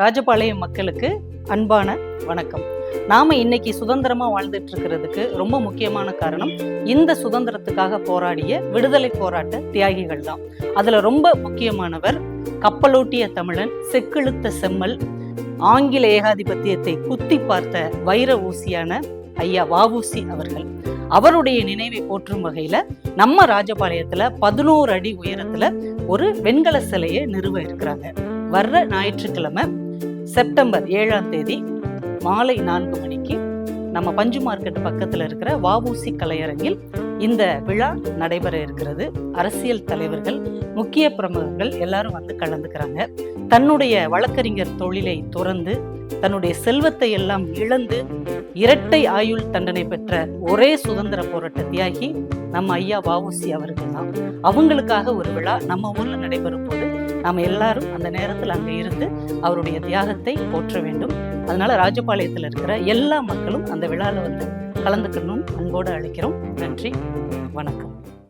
ராஜபாளையம் மக்களுக்கு அன்பான வணக்கம். நாம இன்னைக்கு சுதந்திரமா வாழ்ந்துட்டு இருக்கிறதுக்கு ரொம்ப முக்கியமான காரணம் இந்த சுதந்திரத்துக்காக போராடிய விடுதலை போராட்ட தியாகிகள் தான். அதுல ரொம்ப முக்கியமானவர் கப்பலோட்டிய தமிழன் செக்கிழுத்த செம்மல் ஆங்கில ஏகாதிபத்தியத்தை குத்தி பார்த்த வைர ஊசியான ஐயா வாவூசி அவர்கள். அவருடைய நினைவை போற்றும் வகையில நம்ம ராஜபாளையத்துல பதினோரு அடி உயரத்துல ஒரு வெண்கல சிலையை நிறுவ இருக்கிறாங்க. வர்ற ஞாயிற்றுக்கிழமை செப்டம்பர் ஏழாம் தேதி மாலை நான்கு மணிக்கு நம்ம பஞ்சு மார்க்கெட் பக்கத்தில் இருக்கிற வாவூசி கலையரங்கில் இந்த விழா நடைபெற இருக்கிறது. அரசியல் தலைவர்கள் முக்கிய பிரமுகர்கள் எல்லாரும் வந்து கலந்துக்கிறாங்க. தன்னுடைய வழக்கறிஞர் தொழிலை துறந்து தன்னுடைய செல்வத்தை எல்லாம் இழந்து இரட்டை ஆயுள் தண்டனை பெற்ற ஒரே சுதந்திர போராட்ட தியாகி நம்ம ஐயா வஉசி அவர்கள் தான். அவங்களுக்காக ஒரு விழா நம்ம ஊர்ல நடைபெறும் போது நாம் எல்லாரும் அந்த நேரத்தில் அங்கே இருந்து அவருடைய தியாகத்தை போற்ற வேண்டும். அதனால ராஜபாளையத்தில் இருக்கிற எல்லா மக்களும் அந்த விழாவில் வந்து கலந்துக்கணும் அன்போடு அழைக்கிறோம். நன்றி. வணக்கம்.